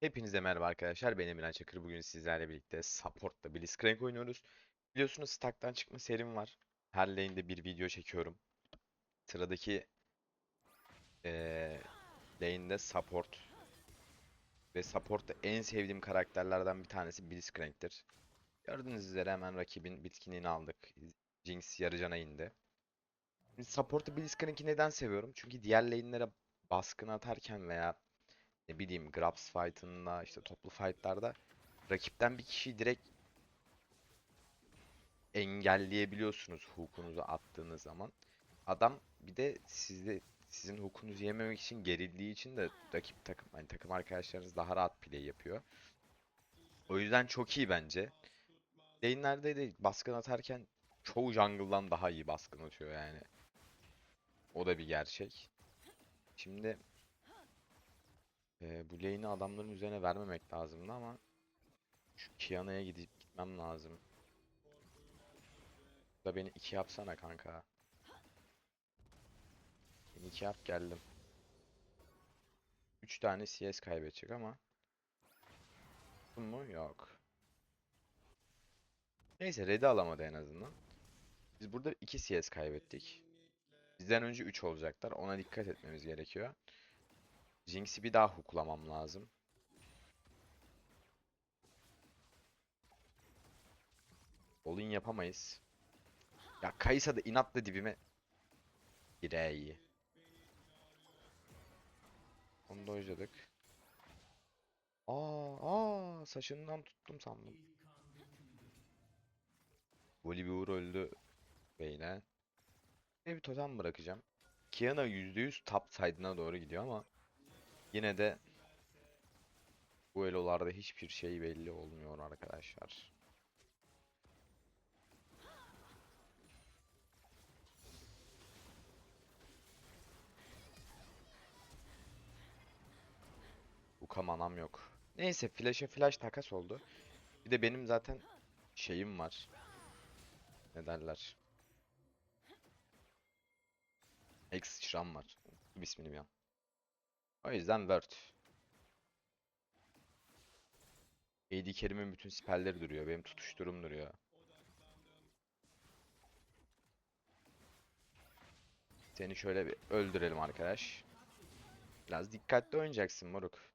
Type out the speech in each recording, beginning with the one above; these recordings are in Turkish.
Hepinize merhaba arkadaşlar. Ben Emirhan Çakır. Bugün sizlerle birlikte Support'ta Blitzcrank oynuyoruz. Biliyorsunuz stack'tan çıkma serim var. Her lane'de bir video çekiyorum. Sıradaki eee lane'de Support. Ve Support'ta en sevdiğim karakterlerden bir tanesi Blitzcrank'tir. Gördüğünüz üzere hemen rakibin bitkinliğini aldık. Jinx yarı cana indi. Şimdi Support'ta Blitzcrank'i neden seviyorum? Çünkü diğer lane'lere baskın atarken veya ne bileyim Grabs fight'ında işte toplu fight'larda rakipten bir kişiyi direkt engelleyebiliyorsunuz hook'unuzu attığınız zaman. Adam bir de sizde sizin hook'unuzu yememek için gerildiği için de rakip takım hani takım arkadaşlarınız daha rahat play yapıyor. O yüzden çok iyi bence. Lane'lerde de baskın atarken çoğu jungle'dan daha iyi baskın atıyor yani. O da bir gerçek. Şimdi ee, bu lane'i adamların üzerine vermemek lazımdı ama şu Kiana'ya gidip gitmem lazım. Da beni iki yapsana kanka. Beni iki yap geldim. Üç tane CS kaybedecek ama. Bu mu? Yok. Neyse red'i alamadı en azından. Biz burada 2 CS kaybettik. Bizden önce 3 olacaklar. Ona dikkat etmemiz gerekiyor. Jinx'i bir daha hooklamam lazım. All-in yapamayız. Ya Kaysa da inatla dibime. Birey. Onu da özledik. Aa, aa, saçından tuttum sandım. Volibear öldü beyne. Bir totem bırakacağım. Kiana %100 top side'ına doğru gidiyor ama Yine de bu elolarda hiçbir şey belli olmuyor arkadaşlar. Bu kamanam yok. Neyse flash'e flash takas oldu. Bir de benim zaten şeyim var. Ne derler? Sıçram var. An. O yüzden Word. AD Kerim'in bütün spellleri duruyor. Benim tutuşturum duruyor. Seni şöyle bir öldürelim arkadaş. Biraz dikkatli oynayacaksın moruk.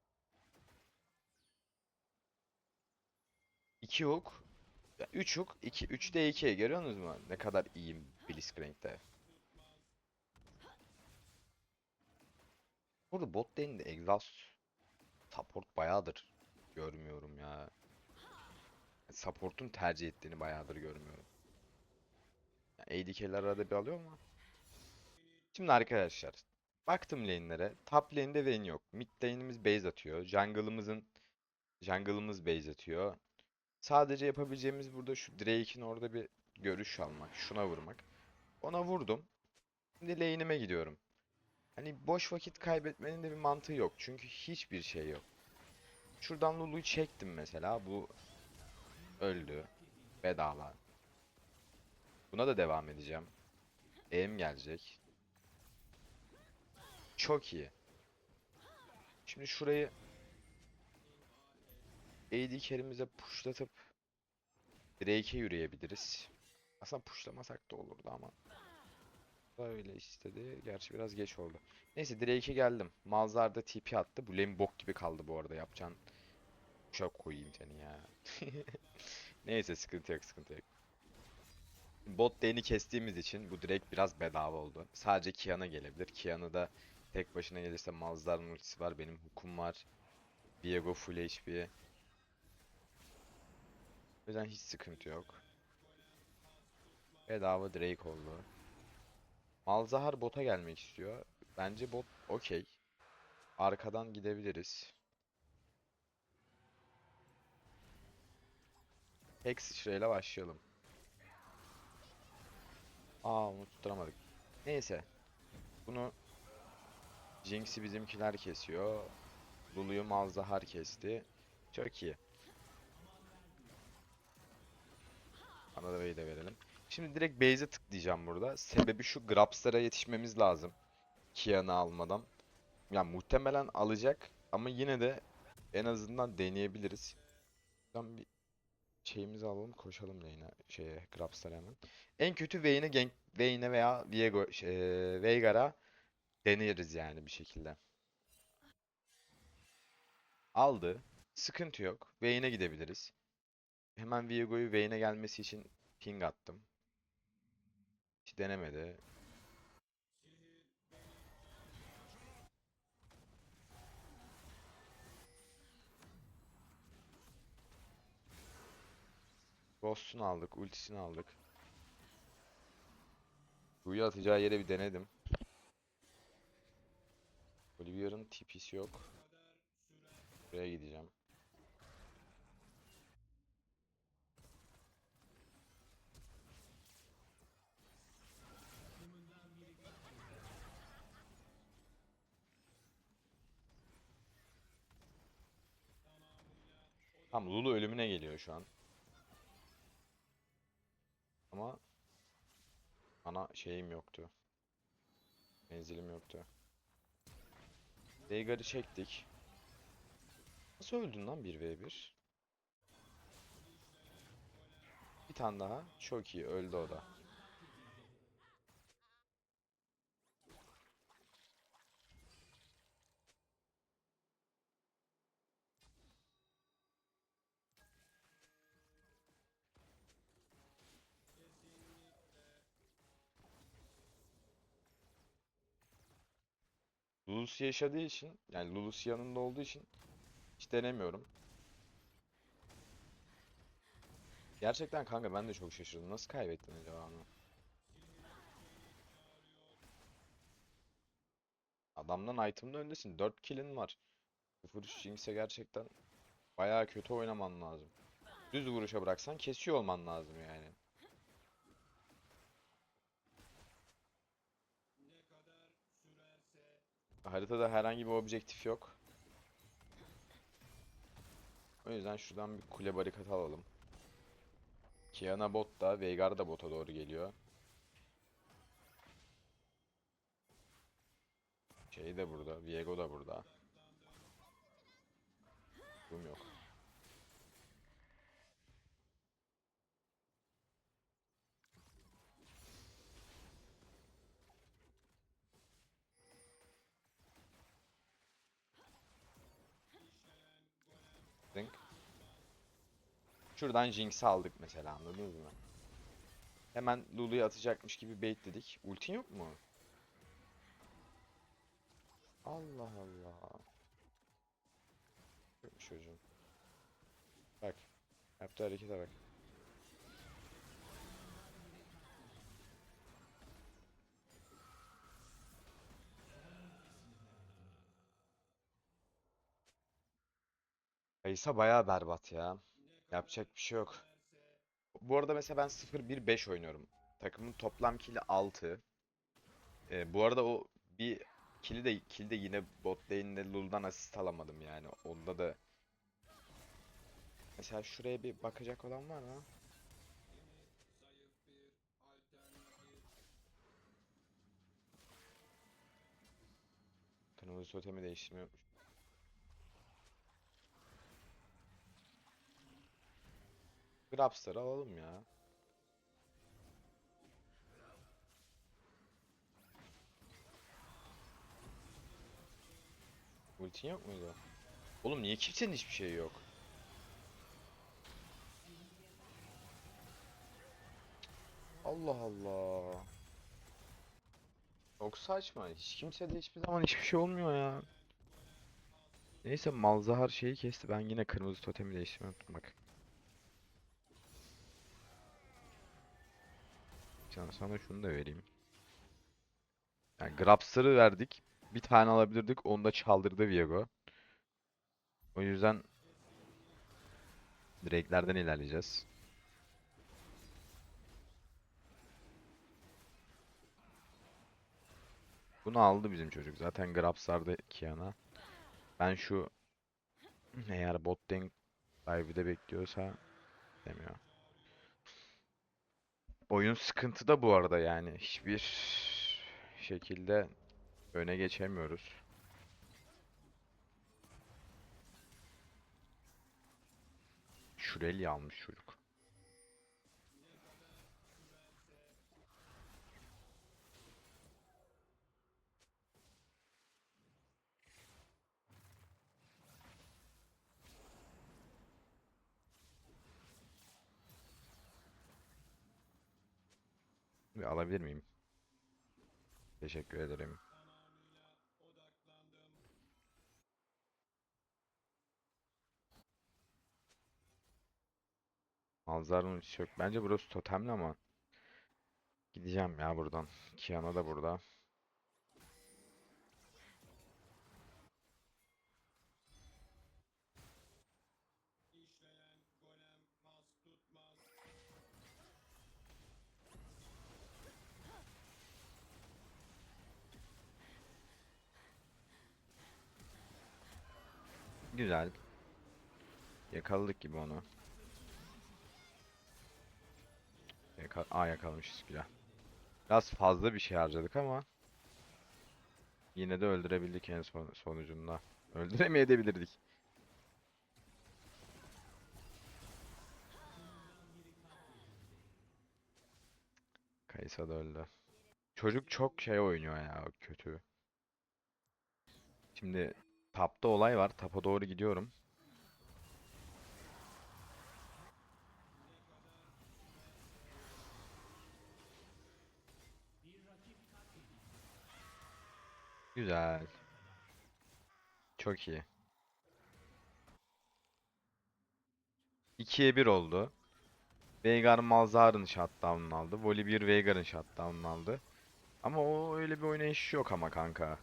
2 hook. 3 hook. 2 3'te 2. Görüyorsunuz mu? Ne kadar iyiyim Blitzcrank'te. Burada bot lane'de exhaust support bayağıdır görmüyorum ya. Support'un tercih ettiğini bayağıdır görmüyorum. Yani ADC'ler arada bir alıyor mu? Şimdi arkadaşlar baktım lane'lere. Top lane'de Vayne yok. Mid lane'imiz base atıyor. Jungle'ımızın jungle'ımız base atıyor. Sadece yapabileceğimiz burada şu Drake'in orada bir görüş almak. Şuna vurmak. Ona vurdum. Şimdi lane'ime gidiyorum. Hani boş vakit kaybetmenin de bir mantığı yok. Çünkü hiçbir şey yok. Şuradan Lulu'yu çektim mesela. Bu öldü. Bedava. Buna da devam edeceğim. E'm gelecek. Çok iyi. Şimdi şurayı AD carry'mize pushlatıp Drake'e yürüyebiliriz. Aslında pushlamasak da olurdu ama. Öyle istedi. Gerçi biraz geç oldu. Neyse Drake'e geldim. Malzar da TP attı. Bu lane bok gibi kaldı bu arada yapacağın. Çok koyayım seni ya. Neyse sıkıntı yok sıkıntı yok. Bot lane'i kestiğimiz için bu direkt biraz bedava oldu. Sadece Kiana gelebilir. Kiana da tek başına gelirse Malzar'ın ultisi var. Benim hukum var. Viego full HP. O yüzden hiç sıkıntı yok. Bedava Drake oldu. Malzahar bota gelmek istiyor. Bence bot okey. Arkadan gidebiliriz. Tek sıçrayla başlayalım. Aa onu tutturamadık. Neyse. Bunu Jinx'i bizimkiler kesiyor. Lulu'yu Malzahar kesti. Çok iyi. Anadolu'yu da verelim. Şimdi direkt base'e tıklayacağım burada. Sebebi şu Grabs'lara yetişmemiz lazım. Kian'ı almadan. Yani muhtemelen alacak ama yine de en azından deneyebiliriz. Buradan bir şeyimizi alalım koşalım lane'e şeye Grabs'lara hemen. En kötü Vayne'e gank Vayne'e veya Viego şey, Veigar'a deneriz yani bir şekilde. Aldı. Sıkıntı yok. Vayne'e gidebiliriz. Hemen Viego'yu Vayne'e gelmesi için ping attım. Denemedi. Ghost'unu aldık, ultisini aldık. Q'yu atacağı yere bir denedim. Olivia'nın TP'si yok. Buraya gideceğim. Tam Lulu ölümüne geliyor şu an. Ama ana şeyim yoktu. Menzilim yoktu. Veigar'ı çektik. Nasıl öldün lan 1v1? Bir tane daha. Çok iyi öldü o da. Lulusi yaşadığı için, yani Lulusi yanında olduğu için hiç denemiyorum. Gerçekten kanka ben de çok şaşırdım. Nasıl kaybettin acaba onu? Adamdan item'da öndesin. 4 kill'in var. 0-3 Jinx'e gerçekten bayağı kötü oynaman lazım. Düz vuruşa bıraksan kesiyor olman lazım yani. Haritada herhangi bir objektif yok. O yüzden şuradan bir kule barikat alalım. Kiana bot da, Veigar da bota doğru geliyor. Şey de burada, Viego da burada. Boom yok. Şuradan Jinx'i aldık mesela anladınız mı? Hemen Lulu'yu atacakmış gibi baitledik. Ultin yok mu? Allah Allah. Yokmuş çocuğum. Bak. Yaptığı harekete bak. Kayısa bayağı berbat ya. Yapacak bir şey yok. Bu arada mesela ben 0-1-5 oynuyorum. Takımın toplam kill'i 6. Ee, bu arada o bir kill'i de kill de yine bot lane'de Lul'dan asist alamadım yani. Onda da Mesela şuraya bir bakacak olan var mı? Kırmızı totemi değiştirmeyi Grabster'ı alalım ya. Ultin yok muydu? Oğlum niye kimsenin hiçbir şeyi yok? Allah Allah. Çok saçma. Hiç kimse de hiçbir zaman hiçbir şey olmuyor ya. Neyse Malzahar şeyi kesti. Ben yine kırmızı totemi değiştirmeyi unuttum bak. Sana, şunu da vereyim. Yani Grabster'ı verdik. Bir tane alabilirdik. Onu da çaldırdı Viego. O yüzden direklerden ilerleyeceğiz. Bunu aldı bizim çocuk. Zaten Grabstar'da Kiana. Ben şu eğer bot dive'de bekliyorsa demiyor. Oyun sıkıntıda bu arada yani. Hiçbir şekilde öne geçemiyoruz. Şureli almış çocuk. Bir alabilir miyim? Teşekkür ederim. Manzaranın hiç yok. Bence burası totemli ama gideceğim ya buradan. Kiana da burada. Güzel. Yakaladık gibi onu. Yaka Aa yakalamışız güzel. Biraz fazla bir şey harcadık ama yine de öldürebildik en son sonucunda. Öldüremeyebilirdik. Kayısa da öldü. Çocuk çok şey oynuyor ya kötü. Şimdi tapta olay var. Tapa doğru gidiyorum. Güzel. Çok iyi. 2'ye 1 oldu. Veigar Malzahar'ın shutdown'unu aldı. Volibear Veigar'ın shutdown'unu aldı. Ama o öyle bir oynayış yok ama kanka.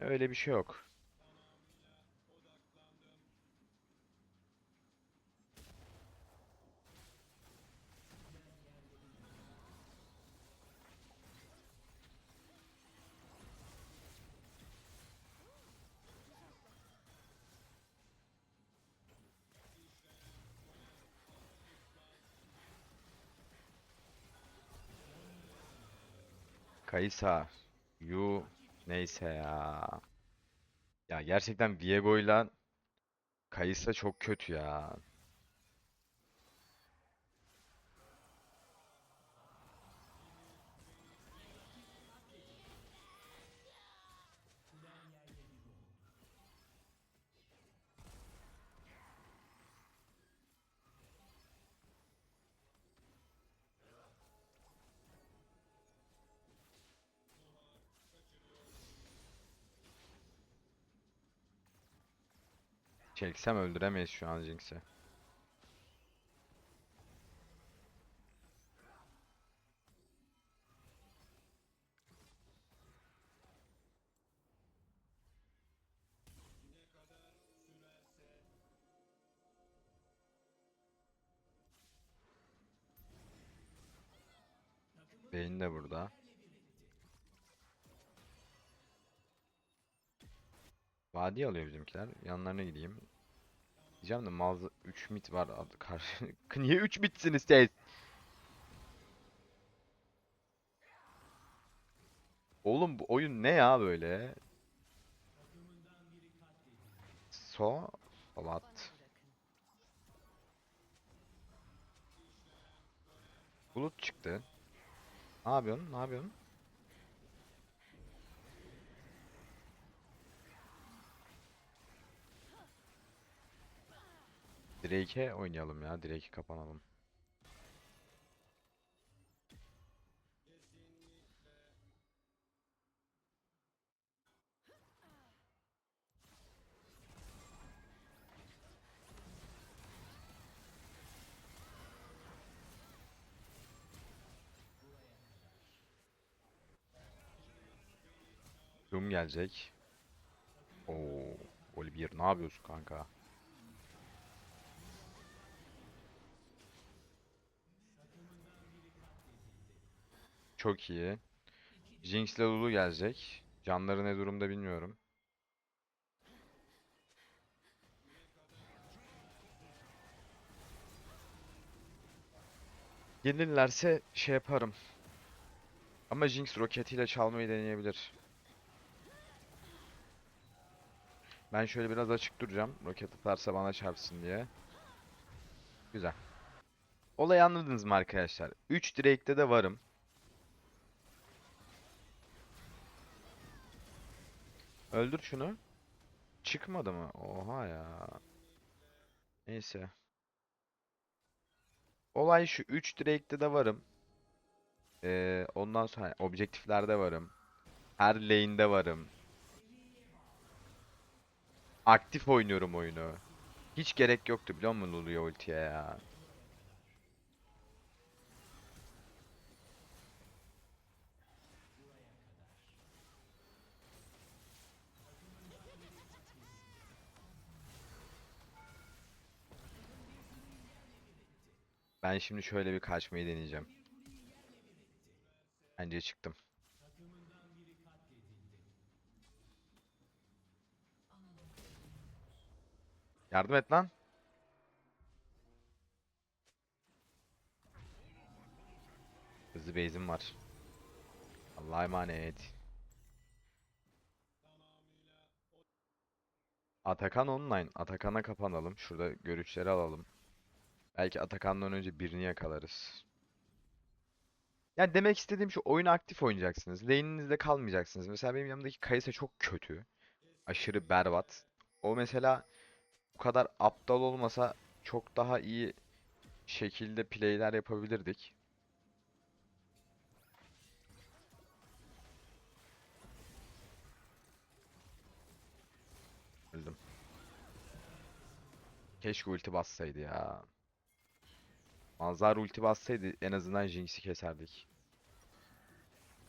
Öyle bir şey yok. Kaysa, Yu neyse ya. Ya gerçekten Viego'yla Kaysa çok kötü ya. Çeksem öldüremeyiz şu an Jinx'i. Vadi alıyor bizimkiler. Yanlarına gideyim. Diyeceğim de Malz 3 mit var adı karşı. Niye 3 mitsiniz siz? Oğlum bu oyun ne ya böyle? So Salat. Bulut çıktı. Ne yapıyorsun? Ne yapıyorsun? Drake'e oynayalım ya. Drake'i kapanalım. Doom gelecek. Oo, Olivier ne yapıyorsun kanka? Çok iyi. Jinx ile Lulu gelecek. Canları ne durumda bilmiyorum. Gelirlerse şey yaparım. Ama Jinx roketiyle çalmayı deneyebilir. Ben şöyle biraz açık duracağım. Roket atarsa bana çarpsın diye. Güzel. Olayı anladınız mı arkadaşlar? 3 Drake'de de varım. Öldür şunu. Çıkmadı mı? Oha ya. Neyse. Olay şu 3 Drake'de de varım. Ee, ondan sonra objektiflerde varım. Her lane'de varım. Aktif oynuyorum oyunu. Hiç gerek yoktu biliyor musun Lulu'ya ultiye ya. Ben şimdi şöyle bir kaçmayı deneyeceğim. Bence çıktım. Yardım et lan. Hızlı base'im var. Allah'a emanet. Atakan online. Atakan'a kapanalım. Şurada görüşleri alalım. Belki Atakan'dan önce birini yakalarız. Yani demek istediğim şu oyunu aktif oynayacaksınız. Lane'inizde kalmayacaksınız. Mesela benim yanımdaki Kayısa çok kötü. Aşırı berbat. O mesela bu kadar aptal olmasa çok daha iyi şekilde play'ler yapabilirdik. Öldüm. Keşke ulti bassaydı ya. Mazhar ulti bassaydı en azından Jinx'i keserdik.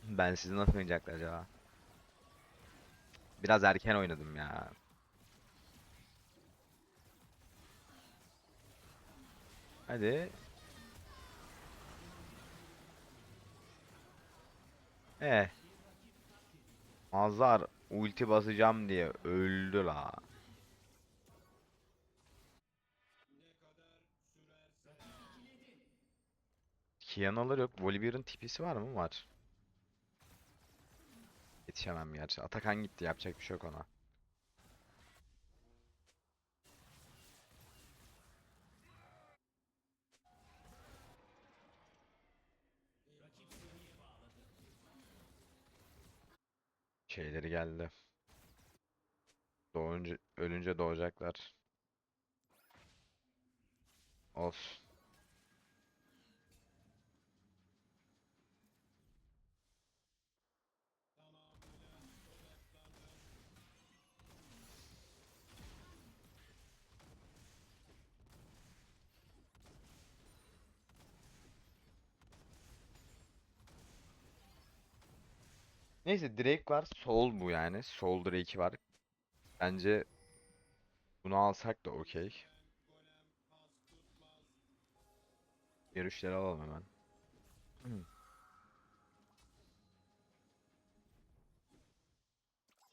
Ben sizi nasıl oynayacaktı acaba? Biraz erken oynadım ya. Hadi. Eh. Mazhar ulti basacağım diye öldü la. Kianalar yok. Volibear'ın tipisi var mı? Var. Yetişemem gerçi. Atakan gitti. Yapacak bir şey yok ona. Şeyleri geldi. Doğunca, ölünce doğacaklar. Olsun. Neyse Drake var. Soul bu yani. Soul Drake'i var. Bence bunu alsak da okey. Görüşleri alalım hemen. Hı.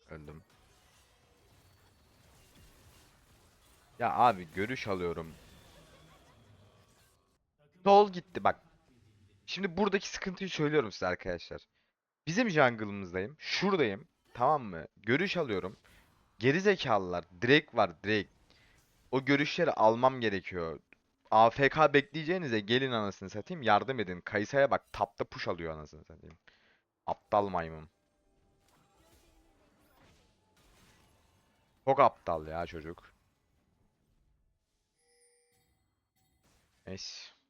Öldüm. Ya abi görüş alıyorum. Sol gitti bak. Şimdi buradaki sıkıntıyı söylüyorum size arkadaşlar. Bizim jungle'ımızdayım. Şuradayım. Tamam mı? Görüş alıyorum. Geri zekalılar. Drake var Drake. O görüşleri almam gerekiyor. AFK bekleyeceğinize gelin anasını satayım yardım edin. Kayısa'ya bak tapta push alıyor anasını satayım. Aptal maymun. Çok aptal ya çocuk. Neyse.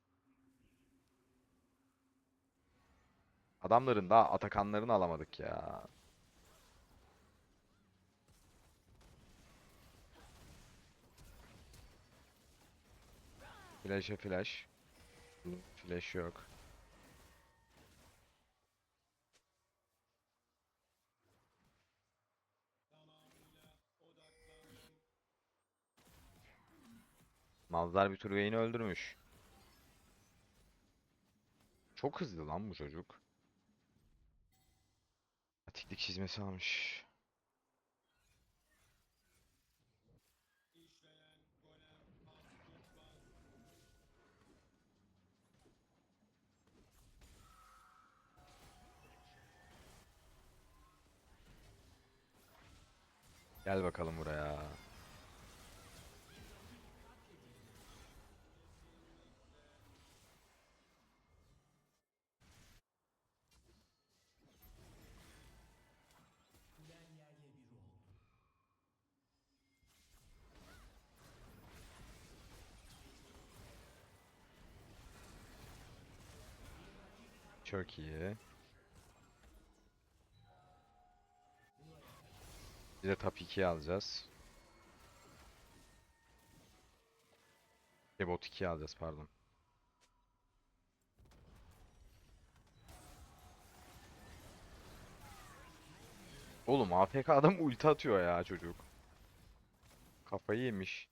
Adamların daha Atakanlarını alamadık ya. Flash'e flash. Flash yok. Mazlar bir tur Vayne'i öldürmüş. Çok hızlı lan bu çocuk. Atiklik çizmesi almış. Gel bakalım buraya. Çok iyi. Bir de top 2'yi alacağız. Bot 2'yi alacağız pardon. Oğlum AFK adam ulti atıyor ya çocuk. Kafayı yemiş.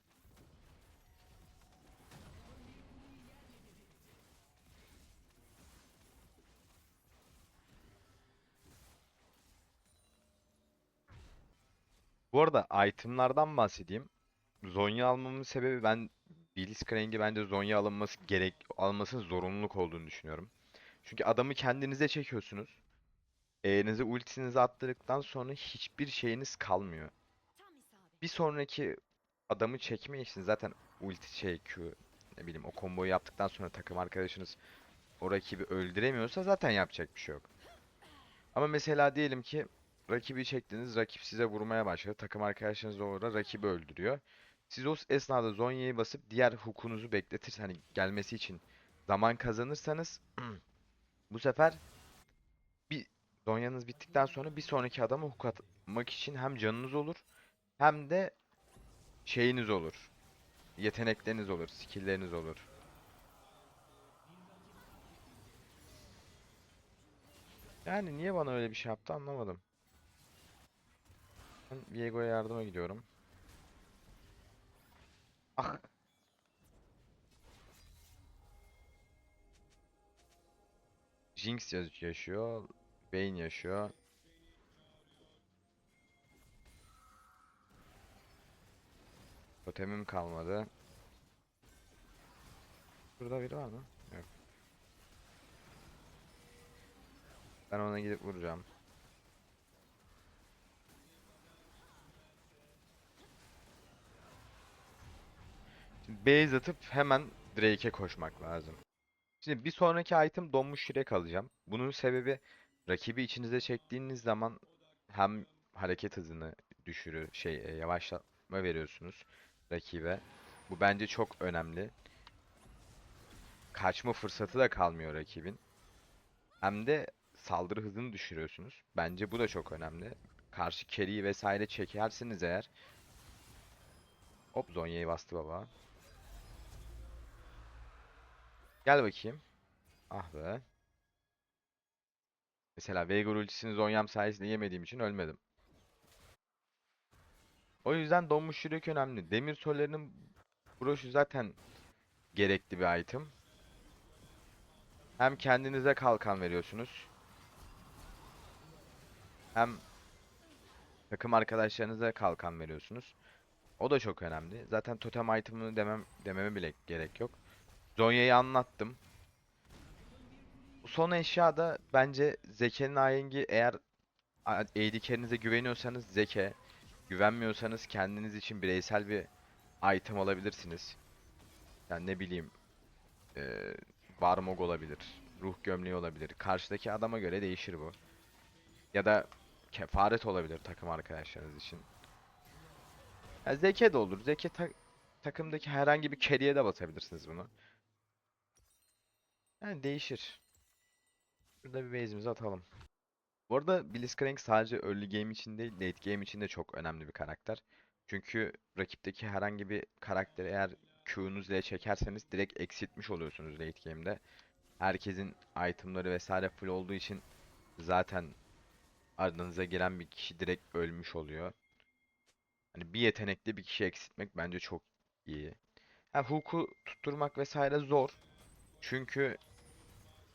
Bu arada itemlardan bahsedeyim. Zonya almamın sebebi ben Blitzcrank'i bence Zonya alınması gerek almasının zorunluluk olduğunu düşünüyorum. Çünkü adamı kendinize çekiyorsunuz. E'nize ultinizi attırdıktan sonra hiçbir şeyiniz kalmıyor. Bir sonraki adamı çekme için zaten ulti şey Q ne bileyim o komboyu yaptıktan sonra takım arkadaşınız o rakibi öldüremiyorsa zaten yapacak bir şey yok. Ama mesela diyelim ki rakibi çektiniz, rakip size vurmaya başladı. Takım arkadaşınız da orada rakibi öldürüyor. Siz o esnada Zonya'yı basıp diğer hukunuzu bekletir hani gelmesi için zaman kazanırsanız bu sefer bir Zonya'nız bittikten sonra bir sonraki adama hook atmak için hem canınız olur hem de şeyiniz olur. Yetenekleriniz olur, skill'leriniz olur. Yani niye bana öyle bir şey yaptı anlamadım. Viego'ya yardıma gidiyorum. Ah. Jinx ya- yaşıyor. Vayne yaşıyor. Totemim kalmadı. Burada biri var mı? Yok. Ben ona gidip vuracağım. Base atıp hemen Drake'e koşmak lazım. Şimdi bir sonraki item donmuş yürek alacağım. Bunun sebebi rakibi içinize çektiğiniz zaman hem hareket hızını düşürür, şey e, yavaşlatma veriyorsunuz rakibe. Bu bence çok önemli. Kaçma fırsatı da kalmıyor rakibin. Hem de saldırı hızını düşürüyorsunuz. Bence bu da çok önemli. Karşı carry'i vesaire çekersiniz eğer. Hop Zonya'yı bastı baba. Gel bakayım. Ah be. Mesela Veigar ultisini Zonya'm sayesinde yemediğim için ölmedim. O yüzden donmuş yürek önemli. Demir sollerinin broşu zaten gerekli bir item. Hem kendinize kalkan veriyorsunuz. Hem takım arkadaşlarınıza kalkan veriyorsunuz. O da çok önemli. Zaten totem item'ını demem dememe bile gerek yok. Zonya'yı anlattım. Son eşya da bence Zeke'nin ahengi eğer AD carry'nize güveniyorsanız Zeke, güvenmiyorsanız kendiniz için bireysel bir item alabilirsiniz. Yani ne bileyim eee Barmog olabilir, ruh gömleği olabilir. Karşıdaki adama göre değişir bu. Ya da kefaret olabilir takım arkadaşlarınız için. Ya Zeke de olur. Zeke ta- takımdaki herhangi bir carry'e de basabilirsiniz bunu. Yani değişir. Şurada bir base'imizi atalım. Bu arada Blitzcrank sadece early game için değil, late game için de çok önemli bir karakter. Çünkü rakipteki herhangi bir karakteri eğer Q'nuzla çekerseniz direkt eksiltmiş oluyorsunuz late game'de. Herkesin itemları vesaire full olduğu için zaten ardınıza giren bir kişi direkt ölmüş oluyor. Hani bir yetenekli bir kişi eksiltmek bence çok iyi. Ha hook'u tutturmak vesaire zor. Çünkü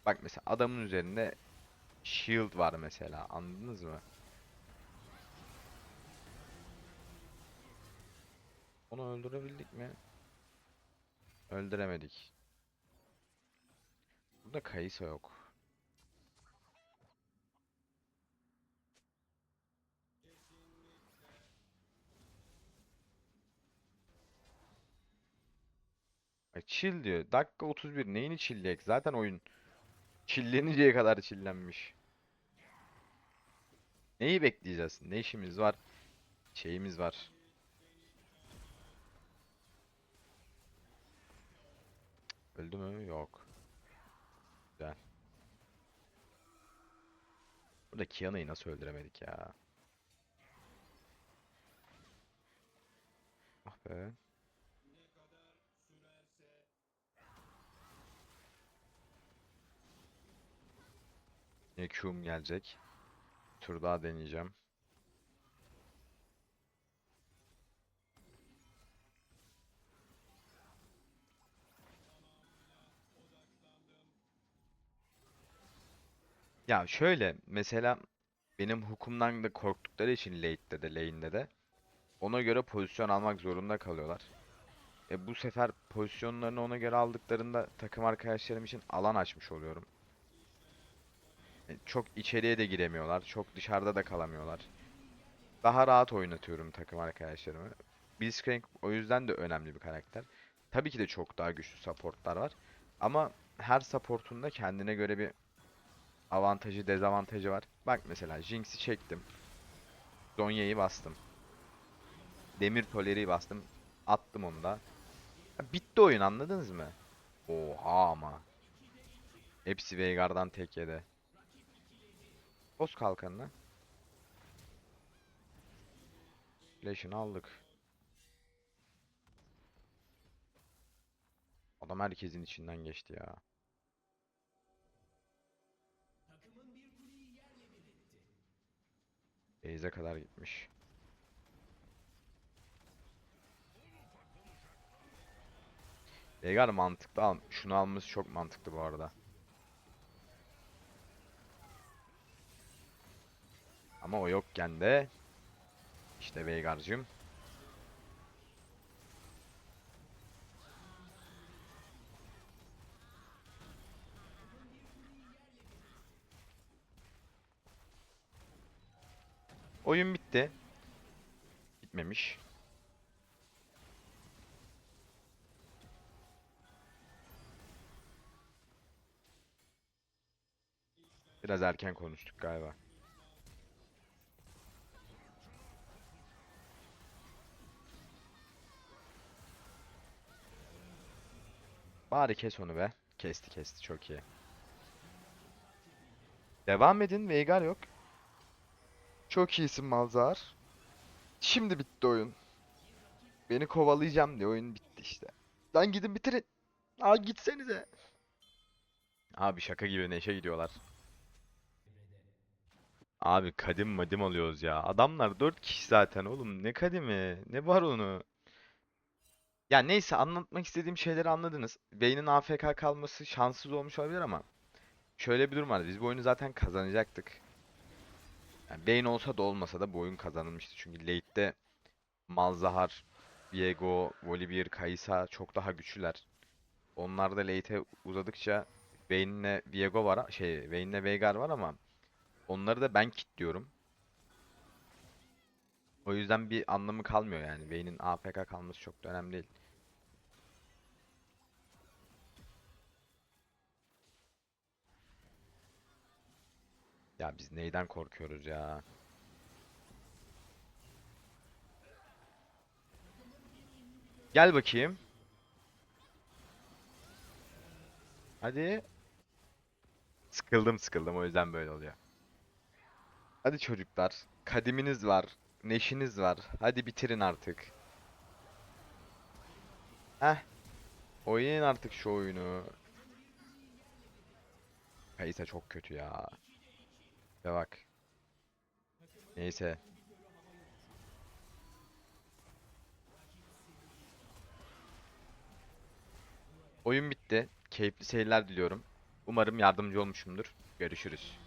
bak mesela adamın üzerinde shield var mesela. Anladınız mı? Onu öldürebildik mi? Öldüremedik. Burada Kai'Sa yok. Ay chill diyor. Dakika 31. Neyini chillleyek? Zaten oyun chilleninceye kadar chillenmiş. Neyi bekleyeceğiz? Ne işimiz var? Şeyimiz var. Öldü mü? Yok. Güzel. Burada Kiana'yı nasıl öldüremedik ya? Ah be. Yine Q'um gelecek. Tur daha deneyeceğim. Ya şöyle mesela benim hukumdan da korktukları için late'de de lane'de de ona göre pozisyon almak zorunda kalıyorlar. E bu sefer pozisyonlarını ona göre aldıklarında takım arkadaşlarım için alan açmış oluyorum. Çok içeriye de giremiyorlar, çok dışarıda da kalamıyorlar. Daha rahat oynatıyorum takım arkadaşlarımı. Blitzcrank o yüzden de önemli bir karakter. Tabii ki de çok daha güçlü supportlar var. Ama her supportun da kendine göre bir avantajı, dezavantajı var. Bak mesela Jinx'i çektim. Zhonya'yı bastım. Demir Toler'i bastım. Attım onu da. Bitti oyun anladınız mı? Oha ama. Hepsi Veigar'dan tek yedi. Boz kalkanını. Flash'ını aldık. Adam herkesin içinden geçti ya. Beyze kadar gitmiş. Veigar mantıklı al. Şunu alması çok mantıklı bu arada. Ama o yokken de işte Veigar'cım. Oyun bitti. Bitmemiş. Biraz erken konuştuk galiba. Bari kes onu be. Kesti kesti çok iyi. Devam edin Veigar yok. Çok iyisin Malzahar. Şimdi bitti oyun. Beni kovalayacağım diye oyun bitti işte. Lan gidin bitirin. Aa gitsenize. Abi şaka gibi neşe gidiyorlar. Abi kadim madim alıyoruz ya. Adamlar 4 kişi zaten oğlum. Ne kadimi? Ne var onu? Ya neyse anlatmak istediğim şeyleri anladınız. Vayne'in AFK kalması şanssız olmuş olabilir ama şöyle bir durum var. Biz bu oyunu zaten kazanacaktık. Yani Vayne olsa da olmasa da bu oyun kazanılmıştı. Çünkü late'de Malzahar, Viego, Volibear, Kai'Sa çok daha güçlüler. Onlar da late'e uzadıkça Vayne'le Viego var, şey Vayne'le Veigar var ama onları da ben kilitliyorum. O yüzden bir anlamı kalmıyor yani. Vayne'in AFK kalması çok da önemli değil. Ya biz neyden korkuyoruz ya? Gel bakayım. Hadi. Sıkıldım sıkıldım o yüzden böyle oluyor. Hadi çocuklar. Kadiminiz var. Neşiniz var. Hadi bitirin artık. Heh. Oynayın artık şu oyunu. Kayısa çok kötü ya. Ve bak. Neyse. Oyun bitti. Keyifli seyirler diliyorum. Umarım yardımcı olmuşumdur. Görüşürüz.